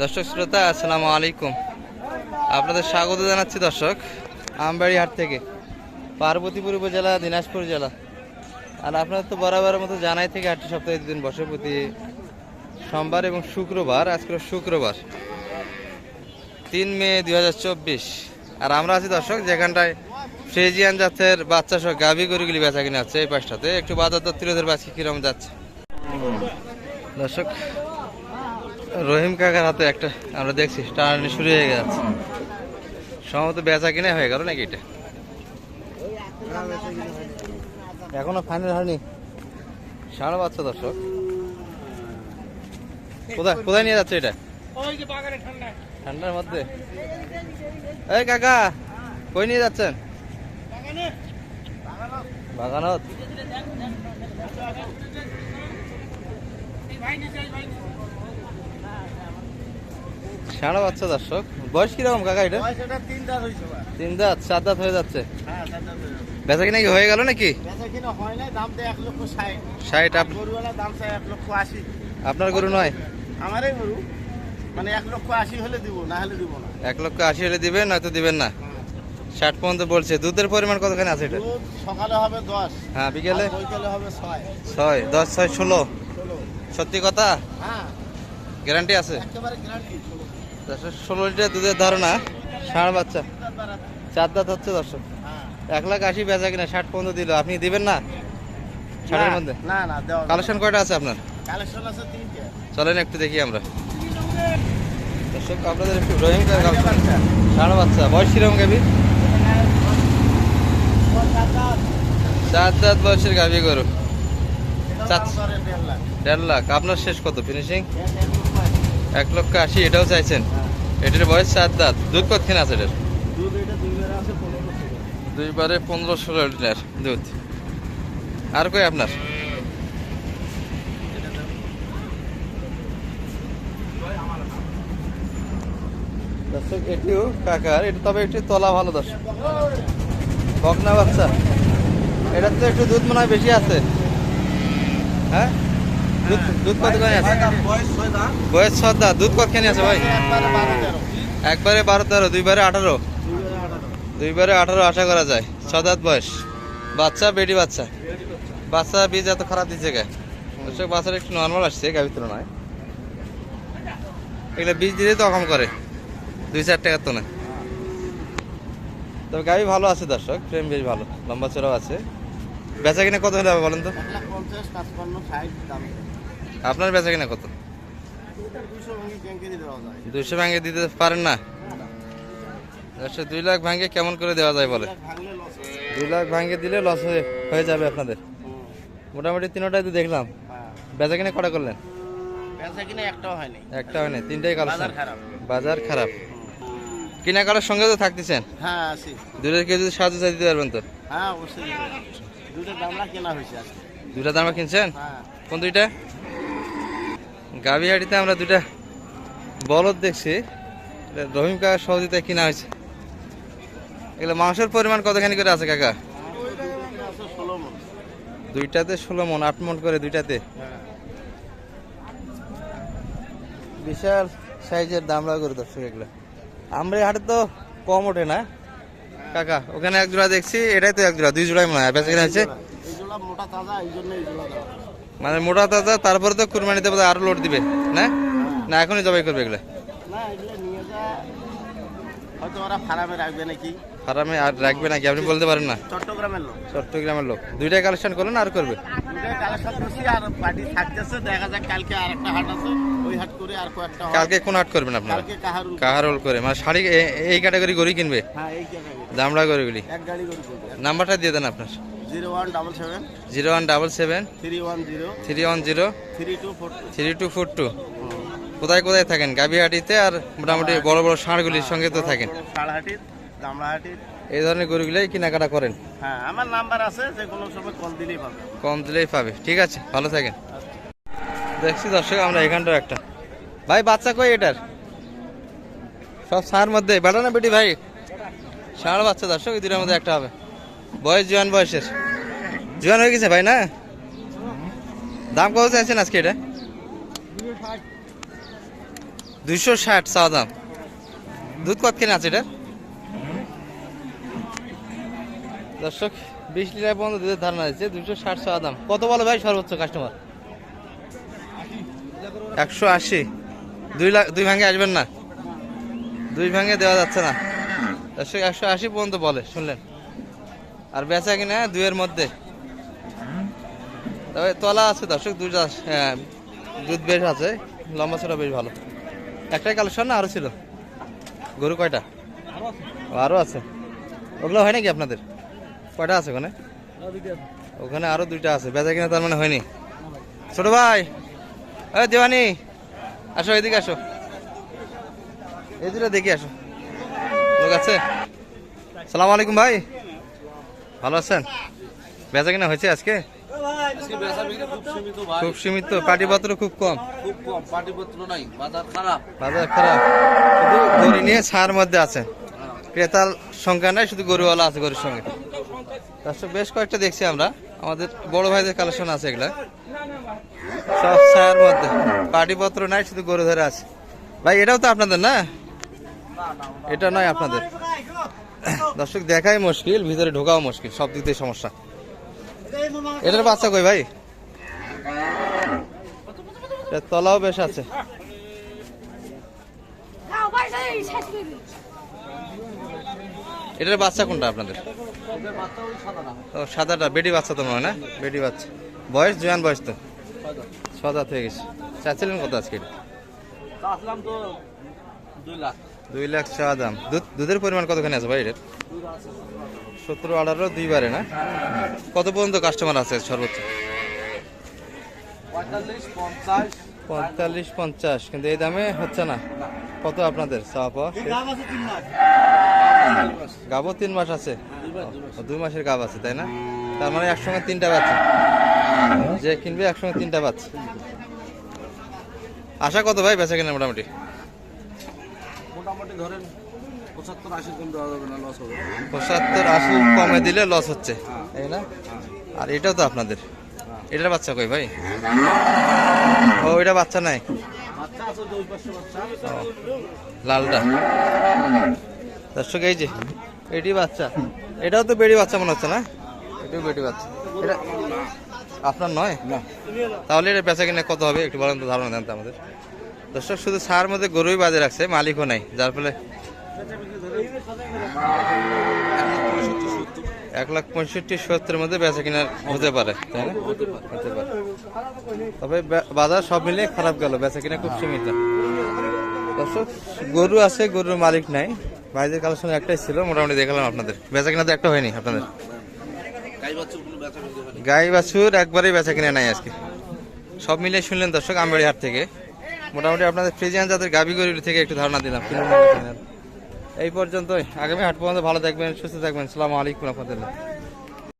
দর্শক শ্রোতা, আসসালামু আলাইকুম। আপনাদের স্বাগত জানাচ্ছি দর্শক আমবাড়ি হাট থেকে, পার্বতীপুর উপজেলা, দিনাজপুর জেলা। আর আপনারা তো বরাবরের মতো জানাই থেকে আটটি সপ্তাহে দুদিন বসে প্রতি সোমবার এবং শুক্রবার আজকে শুক্রবার, তিন মে দু হাজার চব্বিশ। আর আমরা আছি দর্শক যেখানটায় ফ্রেজিয়ান জাতের বাচ্চা সহ গাভী গরুগুলি বেচা কিনে আছে এই পাশটাতে। একটু বাজার দত্তিরোধের বাচ্চা কিরম যাচ্ছে? দর্শক রহিম কাকার হাতে একটা আমরা দেখছি টানাটানি শুরু হয়ে যাচ্ছে সম্ভবত বেচা কিনে হয়ে গেল নাকি এটা? এখনও ফাইনাল হয়নি। সাড়ে বাচ্চা দর্শক। কোথায় কোথায় নিয়ে যাচ্ছে এটা? ঠান্ডার মধ্যে। এই কাকা কই নিয়ে যাচ্ছেন? বাগানত। সাড়ে বাচ্চা দর্শক। বয়স কীরকম কাকা এটা? তিন দাঁত চার দাঁত হয়ে যাচ্ছে। বেচা কিনা কি হয়ে গেল নাকি? ষাট। আপনার গরু নয়? আমারই গরু। মানে এক লক্ষ আশি হলে দিব না হলে দিব না। এক লক্ষ আশি হলে দিবেন নয়তো দিবেন না। ষাট পর্যন্ত বলছে। দুধের পরিমাণ কতখানি আছে এটা? সকালে হবে দশ হ্যাঁ বিকেলে? হবে ছয়। ছয় দশ ছয় ষোলো। সত্যি কথা? হ্যাঁ। গ্যারান্টি আছে? একেবারে গ্যারান্টি। ষোলো দর্শক ষোলো লিটার দুধের ধারণা ষাঁড় বাচ্চা। চার দাঁত হচ্ছে দর্শক। এক লাখ আশি বেচা কিনা ষাট পর্যন্ত দিল। আপনি দিবেন না? ষাটের মধ্যে? না না কালেকশন কয়টা আছে আপনার? কালেকশন আছে তিনটে। চলেন একটু দেখি আমরা। দর্শক আপনাদের একটু রহিম কার কালেকশন ষাঁড় বাচ্চা। বয়স কীরকম গাবি চার দাঁত বয়সের গাভি গরু। দেড় লাখ। আপনার শেষ কত? ফিনিশিং এক লক্ষ আশি এটাও চাইছেন? এটার বয়স চার দাঁত। দুধ কতক্ষণ আছে এটার? দুইবারে পনেরো ষোলো লিটার দুধ। আর কই আপনার? দর্শক এটিও কাকার এটা তবে একটু তলা ভালো দর্শক। বকনা বাচ্চা। এটার তো একটু দুধ মনে হয় বেশি আছে। হ্যাঁ? দুধ দুধ কতখানি আছে? বয়স ছদা দুধ কতখানি আছে ভাই? একবারে বারো তেরো। দুইবারে আঠারো? দুইবারে আঠারো। আশা করা যায়। ছদাত বয়স। বাচ্চা বেটি বাচ্চা? বাচ্চা বীজ এত খারাপ দিচ্ছে কে? দর্শক বাচ্চাটা একটু নর্মাল আসছে গাভীর তুলনায়। এগুলো বীজ দিলে তো কম করে। দুই চার টাকার তো না তবে গাভী ভালো আছে দর্শক ফ্রেম বেশ ভালো। লম্বা চড়াও আছে। বেচা কিনা কত হলে হবে বলেন তো? পঞ্চাশ পাঁচপান্ন ষাট দাম। আপনার বেচা কিনা কত? দুইশো ভাঙে দিতে পারেন না? দর্শক দুই লাখ ভাঙে কেমন করে দেওয়া যায় বলে দুই লাখ ভাঙে দিলে লস হয়ে যাবে আপনাদের। মোটামুটি তিনোটাই তো দেখলাম। বেচা কিনে কটা করলেন? হয়নি একটা হয় তিনটাই কালেকশন। বাজার খারাপ। কিনা কাটার সঙ্গে তো থাকতেছেন? হ্যাঁ আছি। দূরের কেউ যদি সাহায্য দিতে পারবেন তো? হ্যাঁ অবশ্যই। দুটো দামরা কেনা হয়েছে কিনছেন? হ্যাঁ। কোন দুইটা? গাবিহাটিতে আমরা দুটা বলদ দেখছি। রহিম কাকার সহযোগিতায় কিনা হয়েছে? এগুলো মাংসের পরিমাণ কতখানি করে আছে কাকা? দুইটাতে ষোলো মন, আট মন করে দুইটাতে। বিশাল সাইজের দামড়া করে দর্শক এগুলো। আমরা হাটে তো কম ওঠে না। কাকা, ওখানে এক জোড়া দেখছি, এটাই তো এক জোড়া, দুই জোড়াই মনে হয়, বেচা কিনা হয়েছে? মোটা, তাজা, এই জন্য এই জোড়া মানে মোটা তাজা তারপরে তো কুরবানিতে বোধহয় আরও লোড দিবে। না? না এখনই জবাই করবে এগুলো। ফার্মে আর রাখবে নাকি? আপনি বলতে পারেন না। চট্টগ্রামের লোক। চট্টগ্রামের লোক। দুইটাই কালেকশন করলেন আর করবে? কালকে হাট হাট কোন আট করবেন আপনারা? কাহারুল। করে। মানে শাড়ি এই ক্যাটাগরি গড়ি কিনবে? হ্যাঁ দামড়া গড়িগুলি নাম্বারটা দিয়ে দেন আপনার। Zero one double seven zero one double seven three one zero three one zero three two four two three two four two কোথায় কোথায় থাকেন? গাবিহাটিতে আর মোটামুটি বড় বড় ষাঁড়গুলির সঙ্গে তো থাকেন। দামড়াহাটির। এই ধরনের গরুগুলাই কেনাকাটা করেন? হ্যাঁ আমার নাম্বার আছে যে কোনো সময় কল দিলেই পাবে। কম দিলেই পাবে। ঠিক আছে ভালো থাকেন। দেখছি দর্শক আমরা এখানটার একটা। ভাই বাচ্চা কই এটার? সব ষাঁড় মধ্যে। বেটা না বেটি ভাই? ষাঁড় বাচ্চা দর্শক এই দুটার মধ্যে একটা হবে। বয়স জোয়ান বয়সের। জোয়ান হয়ে গেছে ভাই না? দাম কত চাইছেন আজকে এটা? দুইশো ষাট চাওয়া দাম। দুধ কত কেনা আছে এটা? দর্শক, বিশ লিটার পর্যন্ত দুধের ধারণা দিচ্ছে দুশো ষাট চাওয়া দাম। কত বলে ভাই সর্বোচ্চ কাস্টমার একশো আশি। দুই লাখ, দুই ভাঙে আসবেন না। দুই ভাঙে দেওয়া যাচ্ছে না। দর্শক, একশো আশি পর্যন্ত বলে, শুনলেন। আর বেচা কিনা দুয়ের মধ্যে। তবে তলা আছে দর্শক দুইটা হ্যাঁ, দুধ বেশ আছে লম্বা ছোটা বেশ ভালো। একটাই কালেকশন না আরও ছিল? গরু কয়টা? আরও আছে। ওগুলো হয় নাকি আপনাদের? কয়টা আছে ওখানে? ওখানে আরও দুইটা আছে। বেচা কিনা তার মানে হয়নি। ছোট ভাই ওই দেওয়ানি আসো এদিকে আসো। এই দুটো দেখি আসো। লোক আছে? সালাম আলাইকুম ভাই। ভালো আছেন? বেচা কিনা হয়েছে আজকে? খুব সীমিত পাটিপত্র খুব কম? খুব কম পাটিপত্র নাই বাজার খারাপ। বাজার খারাপ। শুধু গরু নিয়ে ছাড় মধ্যে আছে। ক্রেতার সংখ্যা নাই শুধু গরুওয়ালা আছে গরুর সঙ্গে। দর্শক বেশ কয়েকটা দেখছি আমরা। আমাদের বড় ভাইদের কালেকশন আছে এগুলা। সব ছায়ার মধ্যে। পাটিপত্র নাই শুধু গরু ধরে আছে। ভাই এটাও তো আপনাদের না? এটা নয় আপনাদের। দর্শক, দেখাই মুশকিল, ভিতরে ঢোকাও মুশকিল, সব দিক দিয়ে সমস্যা। এটার বাচ্চা কই ভাই? তলাও বেশ আছে. এটার বাচ্চা কোনটা আপনাদের? সাদাটা, বেডি বাচ্চা তো মনে না? বেডি বাচ্চা। বয়স, জোয়ান বয়স তো? সাদা হয়ে গেছে। চাচ্ছিলেন কত আজকে তো দুই লাখ। দুই লাখ চাওয়া দাম। দুধ দুধের পরিমাণ কতখানি আছে ভাই এটার সতেরো আঠারো দুইবারে না? কত পর্যন্ত কাস্টমার আছে সর্বোচ্চ? পঁয়তাল্লিশ পঞ্চাশ। কিন্তু এই দামে হচ্ছে না। কত আপনাদের চাওয়া পাওয়া? গাবো তিন মাস। আছে? দুই মাসের গাব আছে তাই না? তার মানে একসঙ্গে তিনটা বাচ্চা। যে কিনবে একসঙ্গে তিনটা বাচ্চা। আশা কত ভাই বেচা কিনা মোটামুটি? মোটামুটি ধরেন পঁচাত্তর আশি কম দেওয়া যাবে না লস হবে। পঁচাত্তর আশি কমে দিলে লস হচ্ছে তাই না? আর এটাও তো আপনাদের। এটার বাচ্চা কই ভাই? ও এটা বাচ্চা নাই? লালটা। দর্শক এই যে এটি বাচ্চা। এটাও তো বেড়ি বাচ্চা মনে হচ্ছে না? এটাও বেটি বাচ্চা। এটা আপনার নয়? না। তাহলে এটা বেচা কিনা কত হবে? একটু বলেন তো ধারণা দেন তো আমাদের। দর্শক, শুধু সার মধ্যে গরুই বাজে রাখছে, মালিকও নাই, যার ফলে এক লাখ পঁয়ষট্টি সত্তরের মধ্যে বেচা কিনা হতে পারে তবে বাজার সব মিলিয়ে খারাপ গেল, বেচা কিনা খুব সীমিত। দর্শক, গরু আছে, গরুর মালিক নাই। ভাইদের কালেকশন একটাই ছিল, মোটামুটি দেখালাম আপনাদের। বেচা কিনা তো একটা হয়নি আপনাদের। গাই বাছুর একবারেই বেচা কিনে নাই আজকে। সব মিলিয়ে শুনলেন দর্শক আমবাড়ি হাট থেকে। মোটামুটি আপনাদের ফ্রিজিয়ান যাদের গাবি গরুর থেকে একটু ধারণা দিলাম। এই পর্যন্তই। আগামী হাট পর্যন্ত ভালো থাকবেন, সুস্থ থাকবেন। সালামু আলাইকুম রহমতুল্লাহ।